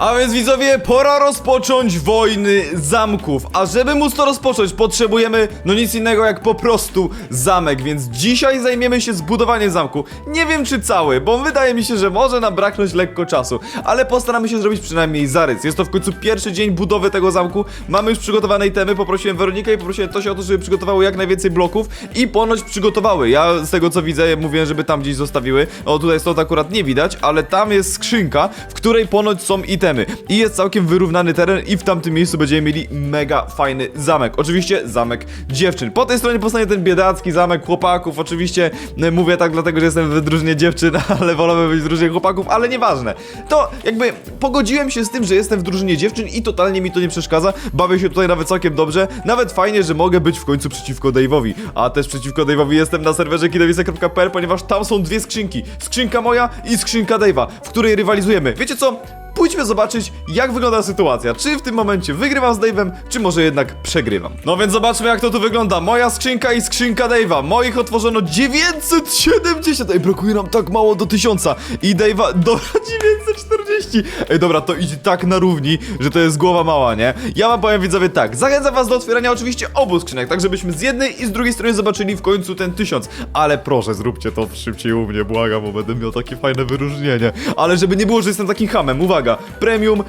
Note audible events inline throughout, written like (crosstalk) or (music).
A więc widzowie, pora rozpocząć wojny zamków. A żeby móc to rozpocząć, potrzebujemy no nic innego jak po prostu zamek. Więc dzisiaj zajmiemy się zbudowaniem zamku. Nie wiem czy cały, bo wydaje mi się, że może nam braknąć lekko czasu. Ale postaramy się zrobić przynajmniej zarys. Jest to w końcu pierwszy dzień budowy tego zamku. Mamy już przygotowane itemy. Poprosiłem Weronikę i poprosiłem Tosię o to, żeby przygotowały jak najwięcej bloków. I ponoć przygotowały. Ja z tego co widzę, mówiłem, żeby tam gdzieś zostawiły. O, tutaj stąd akurat nie widać, ale tam jest skrzynka, w której ponoć są itemy. I jest całkiem wyrównany teren i w tamtym miejscu będziemy mieli mega fajny zamek. Oczywiście zamek dziewczyn. Po tej stronie powstanie ten biedacki zamek chłopaków. Oczywiście e, mówię tak dlatego, że jestem w drużynie dziewczyn, (laughs) ale wolałbym być w drużynie chłopaków, ale nieważne. To jakby pogodziłem się z tym, że jestem w drużynie dziewczyn i totalnie mi to nie przeszkadza. Bawię się tutaj nawet całkiem dobrze. Nawet fajnie, że mogę być w końcu przeciwko Dave'owi. A też przeciwko Dave'owi jestem na serwerze kidowice.pl, ponieważ tam są dwie skrzynki. Skrzynka moja i skrzynka Dave'a, w której rywalizujemy. Wiecie co? Pójdźmy zobaczyć, jak wygląda sytuacja. Czy w tym momencie wygrywam z Dave'em, czy może jednak przegrywam. No więc zobaczmy, jak to tu wygląda. Moja skrzynka i skrzynka Dave'a. Moich otworzono 970. Ej, brakuje nam tak mało do 1000. I Dave'a, (laughs) dobra, 940. Ej, dobra, to idzie tak na równi, że to jest głowa mała, nie? Ja wam powiem, widzowie, tak. Zachęcam was do otwierania oczywiście obu skrzynek, tak żebyśmy z jednej i z drugiej strony zobaczyli w końcu ten 1000. Ale proszę, zróbcie to szybciej u mnie, błagam, bo będę miał takie fajne wyróżnienie. Ale żeby nie było, że jestem takim hamem, uwaga, premium, e,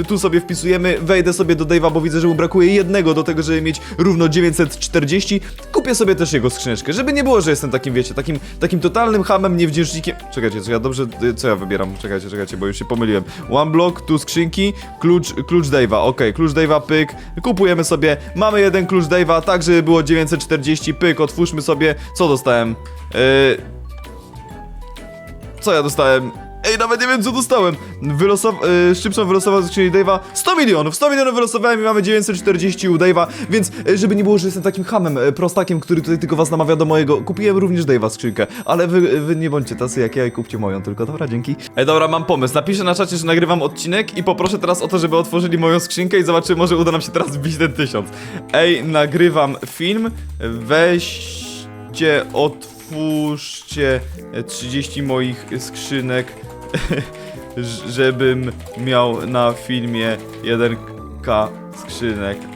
e, tu sobie wpisujemy, wejdę sobie do Dave'a, bo widzę, że mu brakuje jednego do tego, żeby mieć równo 940. Kupię sobie też jego skrzyneczkę, żeby nie było, że jestem takim, wiecie, takim, takim totalnym hamem, niewdzięcznikiem. Czekajcie, co ja dobrze, e, co ja wybieram? Czekajcie, czekajcie, bo już się pomyliłem. One block, tu skrzynki, klucz, klucz Dave'a, okej, klucz Dave'a, pyk, kupujemy sobie, mamy jeden klucz Dave'a, tak, żeby było 940, pyk, otwórzmy sobie, co dostałem? Yy... Co ja dostałem? Ej, nawet nie wiem co dostałem. Wylosow... Yy, Szybson wylosował ze skrzyni Dave'a 100 milionów. 100 milionów wylosowałem i mamy 940 u Dave'a, więc yy, żeby nie było, że jestem takim hamem, yy, prostakiem, który tutaj tylko was namawia do mojego, kupiłem również Dave'a skrzynkę. Ale wy, wy nie bądźcie tacy jak ja i kupcie moją tylko. Dobra, dzięki. Ej, dobra, mam pomysł. Napiszę na czacie, że nagrywam odcinek i poproszę teraz o to, żeby otworzyli moją skrzynkę i zobaczymy, może uda nam się teraz wbić ten tysiąc. Ej, nagrywam film. Weźcie, otwórzcie e, 30 moich skrzynek, (laughs) żebym miał na filmie 1k skrzynek. (laughs)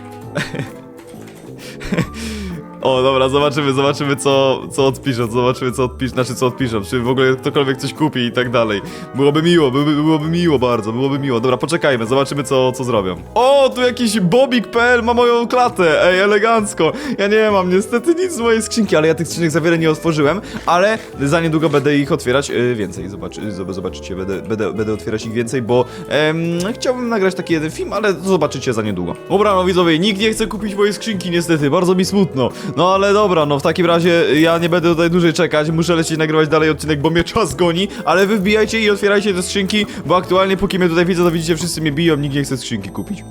O, dobra, zobaczymy, zobaczymy co, co odpiszą, zobaczymy co odpiszą, znaczy co odpiszą, czy w ogóle ktokolwiek coś kupi i tak dalej. Byłoby miło, byłoby, byłoby miło bardzo, byłoby miło. Dobra, poczekajmy, zobaczymy co, co zrobią. O, tu jakiś Bobik.pl ma moją klatę, ej, elegancko. Ja nie mam niestety nic z mojej skrzynki, ale ja tych skrzynek za wiele nie otworzyłem, ale za niedługo będę ich otwierać yy, więcej, zob- zobaczycie, będę, będę, będę otwierać ich więcej, bo em, chciałbym nagrać taki jeden film, ale zobaczycie za niedługo. Dobra, no widzowie, nikt nie chce kupić mojej skrzynki niestety, bardzo mi smutno. No ale dobra, no w takim razie ja nie będę tutaj dłużej czekać, muszę lecieć nagrywać dalej odcinek, bo mnie czas goni, ale wy wbijajcie i otwierajcie te skrzynki, bo aktualnie póki mnie tutaj widzę, to widzicie, wszyscy mnie biją, nikt nie chce skrzynki kupić.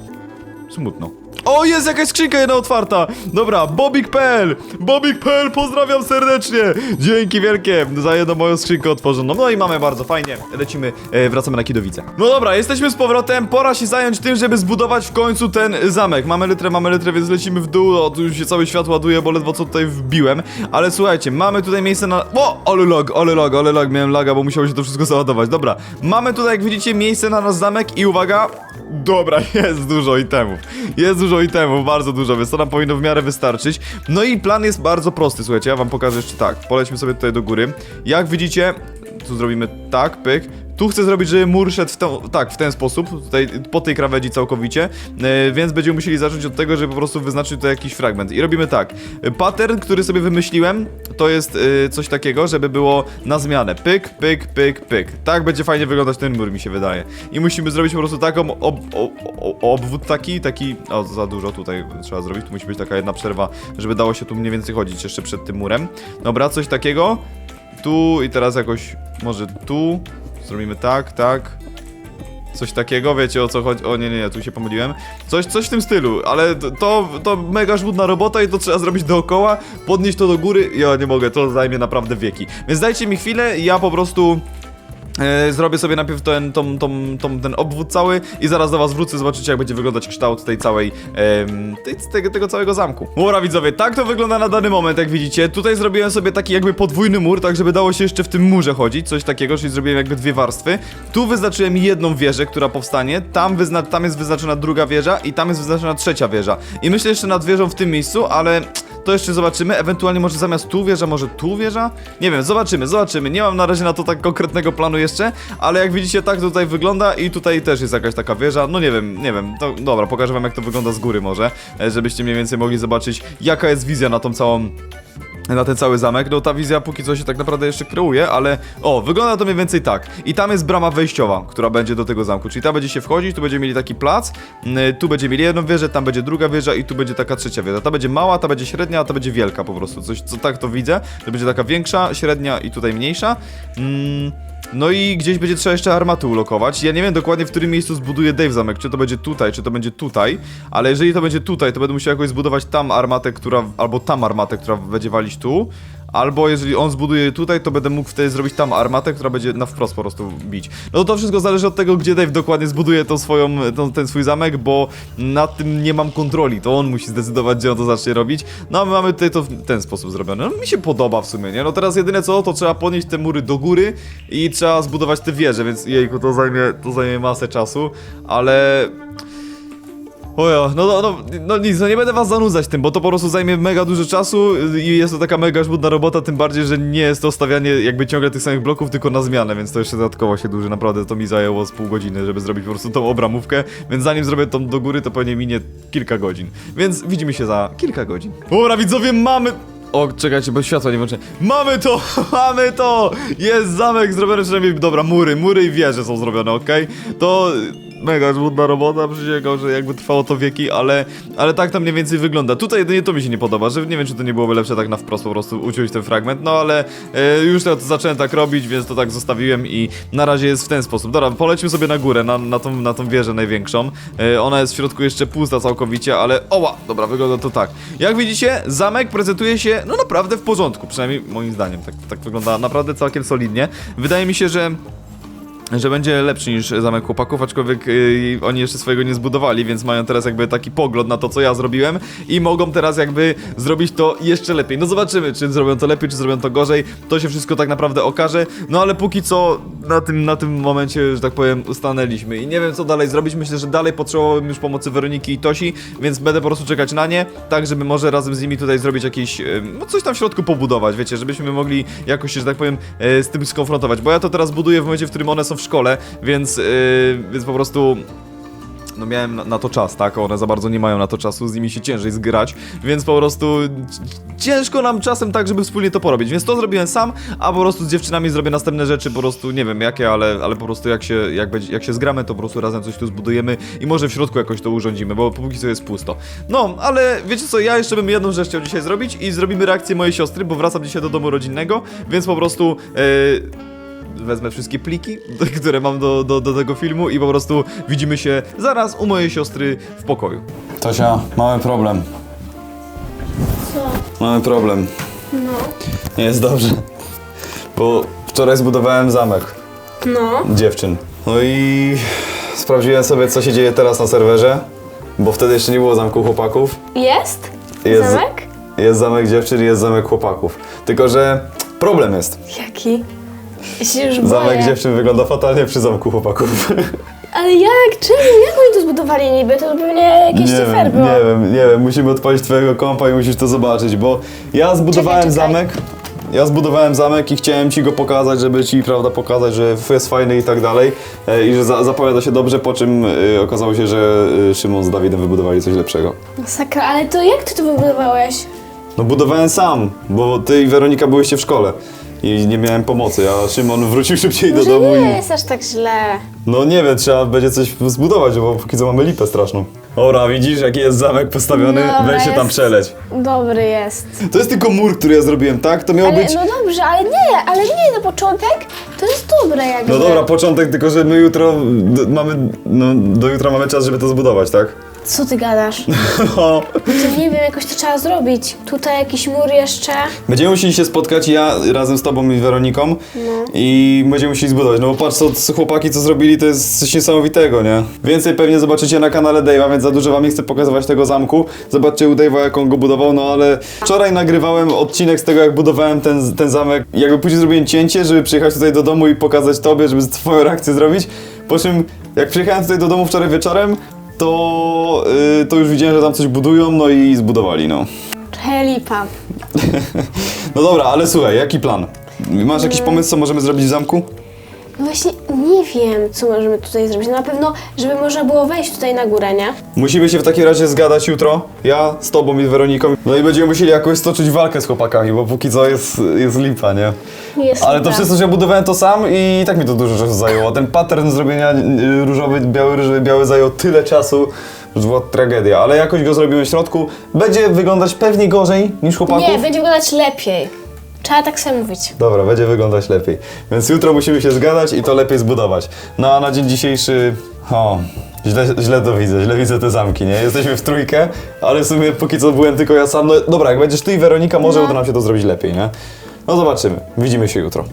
Smutno. O, jest jakaś skrzynka jedna otwarta! Dobra, Bobik.pl! Bobik.pl, pozdrawiam serdecznie! Dzięki wielkie za jedną moją skrzynkę otworzoną. No i mamy bardzo fajnie. Lecimy, e, wracamy na Kidowice. No dobra, jesteśmy z powrotem. Pora się zająć tym, żeby zbudować w końcu ten zamek. Mamy litrę, mamy litrę, więc lecimy w dół. O, tu już się cały świat ładuje, bo ledwo co tutaj wbiłem. Ale słuchajcie, mamy tutaj miejsce na... O, ole log, ole log, ole log. Miałem laga, bo musiało się to wszystko załadować. Dobra, mamy tutaj, jak widzicie, miejsce na nasz zamek i uwaga... Dobra, (laughs) jest dużo itemów. Jest dużo itemów, bardzo dużo, więc to nam powinno w miarę wystarczyć. No i plan jest bardzo prosty, słuchajcie, ja wam pokażę jeszcze tak. Polećmy sobie tutaj do góry. Jak widzicie, tu zrobimy tak, pyk. Tu chcę zrobić, żeby mur szedł w ten, tak, w ten sposób, tutaj po tej krawędzi całkowicie, e, więc będziemy musieli zacząć od tego, żeby po prostu wyznaczyć tutaj jakiś fragment. I robimy tak. Pattern, który sobie wymyśliłem, to jest e, coś takiego, żeby było na zmianę. Pyk, pyk, pyk, pyk. Tak będzie fajnie wyglądać ten mur, mi się wydaje. I musimy zrobić po prostu taką ob, ob, obwód taki, taki, o za dużo tutaj trzeba zrobić, tu musi być taka jedna przerwa, żeby dało się tu mniej więcej chodzić jeszcze przed tym murem. Dobra, coś takiego. Tu i teraz jakoś, może tu. Zrobimy tak, tak. Coś takiego, wiecie o co chodzi? O nie, nie, nie, tu się pomyliłem. Coś, coś w tym stylu, ale to- to, mega żmudna robota i to trzeba zrobić dookoła, podnieść to do góry. Ja nie mogę, to zajmie naprawdę wieki. Więc dajcie mi chwilę ja po prostu Zrobię sobie najpierw ten, tą, tą, tą, ten obwód cały i zaraz do was wrócę, zobaczycie jak będzie wyglądać kształt tej całej, em, tej, tego, tego całego zamku. Ura widzowie, tak to wygląda na dany moment, jak widzicie. Tutaj zrobiłem sobie taki jakby podwójny mur, tak żeby dało się jeszcze w tym murze chodzić, coś takiego, czyli zrobiłem jakby dwie warstwy. Tu wyznaczyłem jedną wieżę, która powstanie, tam, wyzna tam jest wyznaczona druga wieża i tam jest wyznaczona trzecia wieża. I myślę jeszcze nad wieżą w tym miejscu, ale to jeszcze zobaczymy. Ewentualnie może zamiast tu wieża, może tu wieża? Nie wiem, zobaczymy, zobaczymy. Nie mam na razie na to tak konkretnego planu jeszcze, ale jak widzicie, tak to tutaj wygląda i tutaj też jest jakaś taka wieża. No nie wiem, nie wiem. To, dobra, pokażę wam jak to wygląda z góry może, e, żebyście mniej więcej mogli zobaczyć jaka jest wizja na tą całą na ten cały zamek. No ta wizja póki co się tak naprawdę jeszcze kreuje, ale o, wygląda to mniej więcej tak. I tam jest brama wejściowa, która będzie do tego zamku. Czyli tam będzie się wchodzić, tu będziemy mieli taki plac, tu będziemy mieli jedną wieżę, tam będzie druga wieża i tu będzie taka trzecia wieża. Ta będzie mała, ta będzie średnia, a ta będzie wielka po prostu. Coś, co tak to widzę, że będzie taka większa, średnia i tutaj mniejsza. Mm. No i gdzieś będzie trzeba jeszcze armaty ulokować. Ja nie wiem dokładnie w którym miejscu zbuduje Dave zamek, czy to będzie tutaj, czy to będzie tutaj, ale jeżeli to będzie tutaj, to będę musiał jakoś zbudować tam armatę, która, albo tam armatę, która będzie walić tu, albo jeżeli on zbuduje tutaj, to będę mógł wtedy zrobić tam armatę, która będzie na wprost po prostu bić. No to wszystko zależy od tego, gdzie Dave dokładnie zbuduje tą swoją, tą, ten swój zamek, bo nad tym nie mam kontroli, to on musi zdecydować, gdzie on to zacznie robić. No a my mamy tutaj to w ten sposób zrobione. No mi się podoba w sumie, nie? No teraz jedyne co, to trzeba podnieść te mury do góry i trzeba zbudować te wieże, więc jejku, to zajmie, to zajmie masę czasu, ale... Ojo, no, no, no, no nic, no nie będę was zanudzać tym, bo to po prostu zajmie mega dużo czasu i jest to taka mega żmudna robota, tym bardziej, że nie jest to stawianie jakby ciągle tych samych bloków, tylko na zmianę, więc to jeszcze dodatkowo się dłuży, naprawdę to mi zajęło z pół godziny, żeby zrobić po prostu tą obramówkę, więc zanim zrobię tą do góry, to pewnie minie kilka godzin, więc widzimy się za kilka godzin. Dobra, widzowie, mamy... O, czekajcie, bo światła nie włączę. Mamy to! (laughs) Mamy to! Jest zamek zrobiony, przynajmniej, dobra, mury, mury i wieże są zrobione, okej? To mega żmudna robota, przysięgam, że jakby trwało to wieki, ale, ale tak tam mniej więcej wygląda. Tutaj jedynie to mi się nie podoba, że nie wiem, czy to nie byłoby lepsze tak na wprost po prostu uciąć ten fragment, no ale e, już to zacząłem tak robić, więc to tak zostawiłem i na razie jest w ten sposób. Dobra, polećmy sobie na górę, na, na, tą, na tą wieżę największą. E, ona jest w środku jeszcze pusta całkowicie, ale oła, dobra, wygląda to tak. Jak widzicie, zamek prezentuje się, no naprawdę w porządku, przynajmniej moim zdaniem, tak, tak wygląda naprawdę całkiem solidnie. Wydaje mi się, że że będzie lepszy niż zamek chłopaków, aczkolwiek yy, oni jeszcze swojego nie zbudowali, więc mają teraz jakby taki pogląd na to, co ja zrobiłem i mogą teraz jakby zrobić to jeszcze lepiej. No zobaczymy, czy zrobią to lepiej, czy zrobią to gorzej, to się wszystko tak naprawdę okaże, no ale póki co na tym, na tym momencie, że tak powiem, ustanęliśmy. I nie wiem, co dalej zrobić, myślę, że dalej potrzebowałbym już pomocy Weroniki i Tosi, więc będę po prostu czekać na nie, tak żeby może razem z nimi tutaj zrobić jakieś, yy, no coś tam w środku pobudować, wiecie, żebyśmy mogli jakoś się, że tak powiem, yy, z tym skonfrontować, bo ja to teraz buduję w momencie, w którym one są w szkole, więc, yy, więc po prostu no miałem na, to czas, tak? One za bardzo nie mają na to czasu, z nimi się ciężej zgrać, więc po prostu ciężko nam czasem tak, żeby wspólnie to porobić. Więc to zrobiłem sam, a po prostu z dziewczynami zrobię następne rzeczy, po prostu nie wiem jakie, ale, ale po prostu jak się, jak, będzie, jak się zgramy, to po prostu razem coś tu zbudujemy i może w środku jakoś to urządzimy, bo póki co jest pusto. No, ale wiecie co, ja jeszcze bym jedną rzecz chciał dzisiaj zrobić i zrobimy reakcję mojej siostry, bo wracam dzisiaj do domu rodzinnego, więc po prostu... Yy, wezmę wszystkie pliki, które mam do, do, do tego filmu i po prostu widzimy się zaraz u mojej siostry w pokoju. Tosia, mamy problem. Co? Mamy problem. No. Nie jest dobrze. Bo wczoraj zbudowałem zamek No. dziewczyn. No i sprawdziłem sobie, co się dzieje teraz na serwerze, bo wtedy jeszcze nie było zamku chłopaków. Jest? Jest, Zamek? Jest zamek dziewczyn i jest zamek chłopaków. Tylko, że problem jest. Jaki? Się już boję. Zamek dziewczyn wygląda fatalnie przy zamku chłopaków. (laughs) Ale jak? Czemu? Jak oni to zbudowali niby? To pewnie jakieś nie wiem, było. nie wiem, nie wiem, musimy odpalić twojego kompa i musisz to zobaczyć, bo ja zbudowałem Czekaj, czekaj. zamek, ja zbudowałem zamek i chciałem ci go pokazać, żeby ci, prawda, pokazać, że jest fajny i tak dalej e, i że za, zapowiada się dobrze, po czym e, okazało się, że e, Szymon z Dawidem wybudowali coś lepszego. Masakra, ale to jak ty to wybudowałeś? No budowałem sam, bo ty i Weronika byłyście w szkole i nie miałem pomocy, a Szymon wrócił szybciej do Może domu nie i... jest aż tak źle. No nie wiem, trzeba będzie coś zbudować, bo póki co mamy lipę straszną. Ora, widzisz jaki jest zamek postawiony? Dobra, Weź się tam jest. przeleć. Dobry jest. To jest tylko mur, który ja zrobiłem, tak? To miało Ale, być... no dobrze, ale nie, ale nie, na początek to jest dobre jakby. No dobra, początek, tylko że my jutro d- mamy, no do jutra mamy czas, żeby to zbudować, tak? Co ty gadasz? (laughs) No. To nie wiem, jakoś to trzeba zrobić. Tutaj jakiś mur jeszcze. Będziemy musieli się spotkać, ja razem z tobą i Weroniką No. i będziemy musieli zbudować, no bo patrz co co chłopaki co zrobili, to jest coś niesamowitego, nie? Więcej pewnie zobaczycie na kanale Dave'a, więc za dużo wam nie chcę pokazywać tego zamku. Zobaczcie u Dave'a jak on go budował, no ale wczoraj nagrywałem odcinek z tego jak budowałem ten, ten zamek. Jakby później zrobiłem cięcie, żeby przyjechać tutaj do domu i pokazać tobie, żeby twoją reakcję zrobić. Po czym jak przyjechałem tutaj do domu wczoraj wieczorem, to, yy, to już widziałem, że tam coś budują, no i zbudowali, no. Helipa. (laughs) No dobra, ale słuchaj, jaki plan? Masz jakiś pomysł, co możemy zrobić w zamku? No właśnie nie wiem, co możemy tutaj zrobić. No na pewno, żeby można było wejść tutaj na górę, nie? Musimy się w takim razie zgadać jutro, ja z tobą i z Weroniką. No i będziemy musieli jakoś stoczyć walkę z chłopakami, bo póki co jest, jest lipa, nie? Jest Ale to lipa. wszystko, że ja budowałem to sam i tak mi to dużo czasu zajęło. Ten pattern zrobienia y, różowy, biały, różowy, biały zajął tyle czasu, że była tragedia. Ale jakoś go zrobiłem w środku. Będzie wyglądać pewnie gorzej niż chłopaków. Nie, będzie wyglądać lepiej. Trzeba tak sobie mówić. Dobra, będzie wyglądać lepiej. Więc jutro musimy się zgadać i to lepiej zbudować. No a na dzień dzisiejszy. O, źle, źle to widzę, źle widzę te zamki, nie? Jesteśmy w trójkę, ale w sumie póki co byłem tylko ja sam. No dobra, jak będziesz ty i Weronika, może No. uda nam się to zrobić lepiej, nie? No zobaczymy. Widzimy się jutro.